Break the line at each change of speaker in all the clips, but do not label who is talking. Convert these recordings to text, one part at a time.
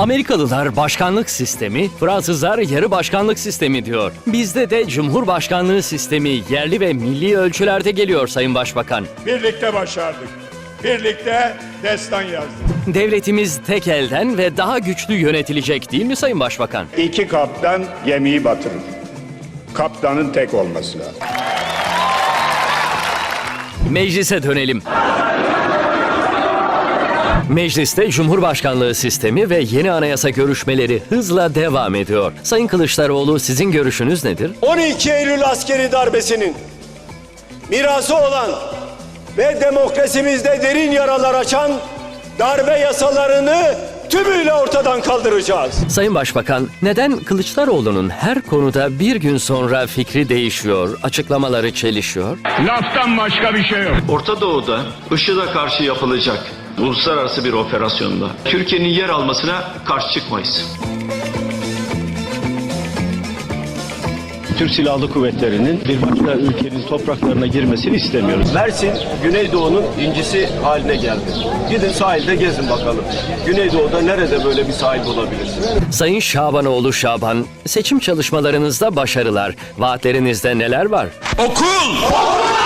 Amerikalılar başkanlık sistemi, Fransızlar yarı başkanlık sistemi diyor. Bizde de cumhurbaşkanlığı sistemi yerli ve milli ölçülerde geliyor Sayın Başbakan.
Birlikte başardık. Birlikte destan yazdık.
Devletimiz tek elden ve daha güçlü yönetilecek değil mi Sayın Başbakan?
İki kaptan gemiyi batırır. Kaptanın tek olması lazım.
Meclise dönelim. Mecliste Cumhurbaşkanlığı sistemi ve yeni anayasa görüşmeleri hızla devam ediyor. Sayın Kılıçdaroğlu sizin görüşünüz nedir?
12 Eylül askeri darbesinin mirası olan ve demokrasimizde derin yaralar açan darbe yasalarını tümüyle ortadan kaldıracağız.
Sayın Başbakan, neden Kılıçdaroğlu'nun her konuda bir gün sonra fikri değişiyor, açıklamaları çelişiyor?
Laftan başka bir şey yok.
Orta Doğu'da IŞİD'e karşı yapılacak uluslararası bir operasyonda Türkiye'nin yer almasına karşı çıkmayız.
Türk Silahlı Kuvvetleri'nin bir başka ülkenin topraklarına girmesini istemiyoruz.
Mersin Güneydoğu'nun incisi haline geldi. Gidin sahilde gezin bakalım. Güneydoğu'da nerede böyle bir sahil bulabilirsiniz?
Sayın Şabanoğlu Şaban, seçim çalışmalarınızda başarılar, vaatlerinizde neler var?
Okul! Yol!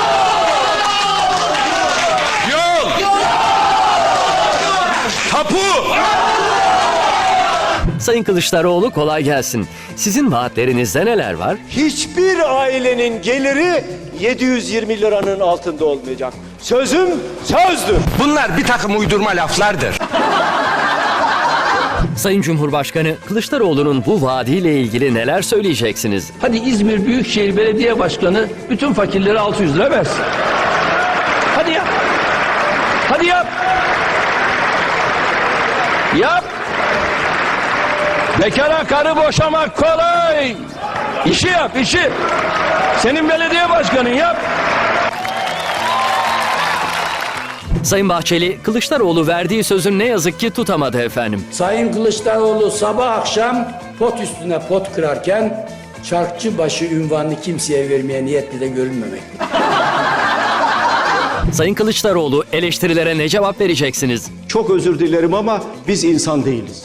Sayın Kılıçdaroğlu kolay gelsin. Sizin vaatlerinizde neler var?
Hiçbir ailenin geliri 720 liranın altında olmayacak. Sözüm sözdür.
Bunlar bir takım uydurma laflardır.
Sayın Cumhurbaşkanı, Kılıçdaroğlu'nun bu vaadiyle ilgili neler söyleyeceksiniz?
Hadi İzmir Büyükşehir Belediye Başkanı bütün fakirlere 600 lira versin. Hadi yap. Hadi yap. Yap. Bekara karı boşamak kolay. İşi yap, işi. Senin belediye başkanın yap.
Sayın Bahçeli, Kılıçdaroğlu verdiği sözün ne yazık ki tutamadı efendim.
Sayın Kılıçdaroğlu sabah akşam pot üstüne pot kırarken çarkçı başı ünvanını kimseye vermeye niyetli de görünmemekte.
Sayın Kılıçdaroğlu eleştirilere ne cevap vereceksiniz?
Çok özür dilerim ama biz insan değiliz.